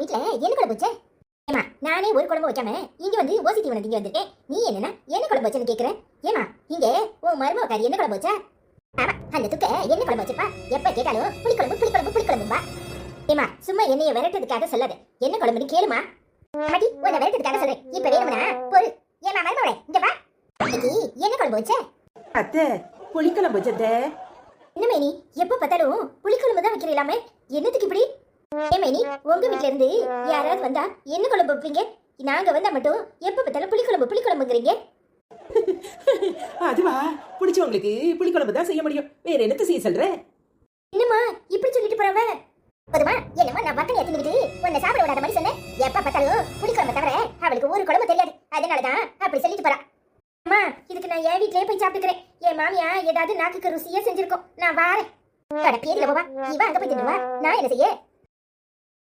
வீட்ல என்ன குழம்பு வச்ச? ஏமா நானே ஒரு குழம்பு வைக்காம இங்க வந்து ஓசி தீவனம் திங்க வந்திருக்கேன். நீ என்னன்னா என்ன குழம்பு வச்சேன்னு கேக்குறேன் ஏமா இங்க உன் மருமகாரி என்ன குழம்பு வச்ச? ஆமா அந்த துக்க என்ன குழம்பு வச்சிருப்பா எப்ப கேட்டாலும் புளிக்குழம்பு புளிக்குழம்பு புளிக்குழம்பும்பா. ஏமா சும்மா என்னைய விரட்டுறதுக்காக சொல்லாத. என்ன குழம்புன்னு கேளுமா. மாட்டி உன்னை விரட்டுறதுக்காக சொல்றேன். இப்ப வேணும்னா பொறு. ஏமா மருமகளே இங்க வா. இன்னைக்கு என்ன குழம்பு வச்ச? அத்தை புளிக்குழம்பு வச்சதே என்ன மேனி எப்ப பார்த்தாலும் புளிக்குழம்பு தான் வைக்கிறீங்களாமே என்னத்துக்கு இப்படி? ஏ மேனி உங்க வீட்ல இருந்து யாராவது வந்தா என்ன குழம்பு வைப்பீங்க? நாங்க வந்தா மட்டும் எப்ப பார்த்தாலும் புளிக்குழம்பு புளிக்குழம்புங்கிறீங்க. அதுவா? பிடிச்சவங்களுக்கு புளிக்குழம்பு தான் செய்ய முடியும். வேற என்னத்த செய்ய சொல்ற? என்னம்மா இப்படி சொல்லிட்டு போறவ போதுமா என்னம்மா நான் வக்கனை எடுத்துக்கிட்டு உன்னை சாப்பிட விடாத மாதிரி சொன்னேன். எப்ப பார்த்தாலும் புளிக்குழம்பு தவிர அவளுக்கு ஒரு குழம்பு தெரியாது. அதனாலதான் அப்படி சொல்லிட்டு போறா. அம்மா இதுக்கு நான் என் வீட்லயே போய் சாப்பிட்டுக்கிறேன். என் மாமியா ஏதாவது நாக்குக்கு ருசியா செஞ்சிருக்கோம். நான் வாரேன். பேர்ல போவா. இவ அங்க போய் தின்னுவா. நான் என்ன செய்ய?